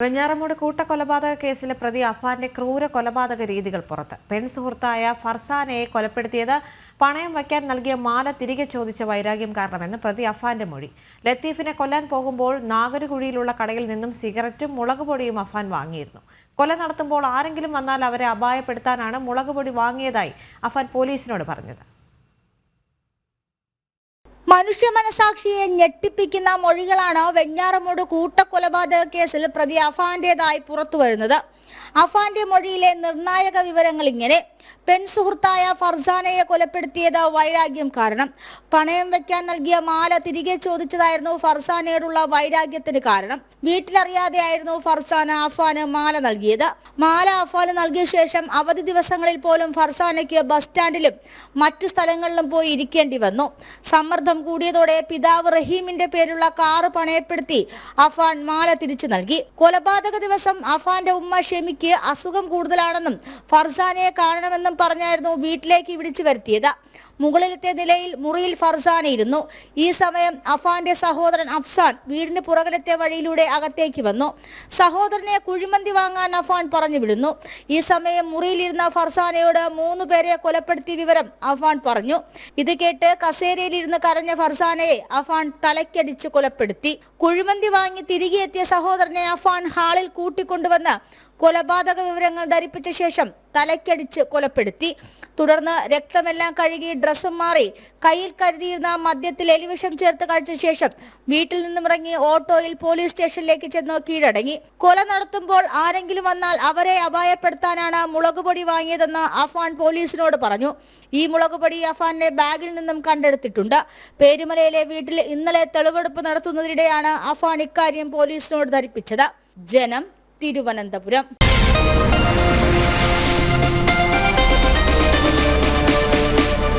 വെഞ്ഞാറമൂട് കൂട്ടക്കൊലപാതക കേസിലെ പ്രതി അഫാന്റെ ക്രൂര കൊലപാതക രീതികൾ പുറത്ത്. പെൺ സുഹൃത്തായ ഫർസാനയെ കൊലപ്പെടുത്തിയത് പണയം വയ്ക്കാൻ നൽകിയ മാല തിരികെ ചോദിച്ച വൈരാഗ്യം കാരണമെന്ന് പ്രതി അഫാന്റെ മൊഴി. ലത്തീഫിനെ കൊല്ലാൻ പോകുമ്പോൾ നാഗരകുഴിയിലുള്ള കടയിൽ നിന്നും സിഗരറ്റും മുളകുപൊടിയും അഫാൻ വാങ്ങിയിരുന്നു. കൊല നടത്തുമ്പോൾ ആരെങ്കിലും വന്നാൽ അവരെ അപായപ്പെടുത്താനാണ് മുളകുപൊടി വാങ്ങിയതായി അഫാൻ പോലീസിനോട് പറഞ്ഞത്. മനുഷ്യ മനസാക്ഷിയെ ഞെട്ടിപ്പിക്കുന്ന മൊഴികളാണ് വെഞ്ഞാറമൂട് കൂട്ടക്കൊലപാതക കേസിൽ പ്രതി അഫാന്റേതായി പുറത്തുവരുന്നത്. അഫാന്റെ മൊഴിയിലെ നിർണായക വിവരങ്ങൾ ഇങ്ങനെ. പെൺ സുഹൃത്തായ ഫർസാനയെ കൊലപ്പെടുത്തിയത് വൈരാഗ്യം കാരണം. പണയം വെക്കാൻ നൽകിയ മാല തിരികെ ചോദിച്ചതായിരുന്നു ഫർസാനയോടുള്ള വൈരാഗ്യത്തിന് കാരണം. വീട്ടിലറിയാതെയായിരുന്നു ഫർസാന അഫാന് മാല നൽകിയത്. മാല അഫാന് നൽകിയ ശേഷം അവധി ദിവസങ്ങളിൽ പോലും ഫർസാനയ്ക്ക് ബസ് സ്റ്റാൻഡിലും മറ്റു സ്ഥലങ്ങളിലും പോയി ഇരിക്കേണ്ടി വന്നു. സമ്മർദ്ദം കൂടിയതോടെ പിതാവ് റഹീമിന്റെ പേരുള്ള കാറ് പണയപ്പെടുത്തി അഫാൻ മാല തിരിച്ചു നൽകി. കൊലപാതക ദിവസം അഫാന്റെ ഉമ്മ ഷെമിക്ക് അസുഖം കൂടുതലാണെന്നും ഫർസാനയെ കാണണമെന്നും പറഞ്ഞായിരുന്നു വീട്ടിലേക്ക് വിളിച്ചു വരുത്തിയത്. മുകളിലത്തെ നിലയിൽ മുറിയിൽ ഫർസാന ഇരുന്നു. ഈ സമയം അഫാന്റെ സഹോദരൻ അഫ്സാൻ വീടിന് പുറകിലത്തെ വഴിയിലൂടെ അകത്തേക്ക് വന്നു. സഹോദരനെ കുഴിമന്തി വാങ്ങാൻ അഫാൻ പറഞ്ഞു വിടുന്നു. ഈ സമയം മുറിയിലിരുന്ന ഫർസാനയോട് മൂന്ന് പേരെ കൊലപ്പെടുത്തിയ വിവരം അഫാൻ പറഞ്ഞു. ഇത് കേട്ട് കസേരയിലിരുന്ന് കരഞ്ഞ ഫർസാനയെ അഫാൻ തലയ്ക്കടിച്ച് കൊലപ്പെടുത്തി. കുഴിമന്തി വാങ്ങി തിരികെ എത്തിയ സഹോദരനെ അഫാൻ ഹാളിൽ കൂട്ടിക്കൊണ്ടുവന്ന് കൊലപാതക വിവരങ്ങൾ ധരിപ്പിച്ച ശേഷം തലയ്ക്കടിച്ച് കൊലപ്പെടുത്തി. തുടർന്ന് രക്തമെല്ലാം കഴുകി ഡ്രസ്സും മാറി കയ്യിൽ കരുതിയിരുന്ന മദ്യത്തിൽ എലിവിഷം ചേർത്ത് കഴിച്ച ശേഷം വീട്ടിൽ നിന്നും ഇറങ്ങി ഓട്ടോയിൽ പോലീസ് സ്റ്റേഷനിലേക്ക് ചെന്ന് കീഴടങ്ങി. കൊല നടത്തുമ്പോൾ ആരെങ്കിലും വന്നാൽ അവരെ അപായപ്പെടുത്താനാണ് മുളകുപൊടി വാങ്ങിയതെന്ന് അഫാൻ പോലീസിനോട് പറഞ്ഞു. ഈ മുളകുപൊടി അഫാന്റെ ബാഗിൽ നിന്നും കണ്ടെടുത്തിട്ടുണ്ട്. പേരുമലയിലെ വീട്ടിൽ ഇന്നലെ തെളിവെടുപ്പ് നടത്തുന്നതിനിടെയാണ് അഫാൻ ഇക്കാര്യം പോലീസിനോട് ധരിപ്പിച്ചത്. ജനം തിരുവനന്തപുരം.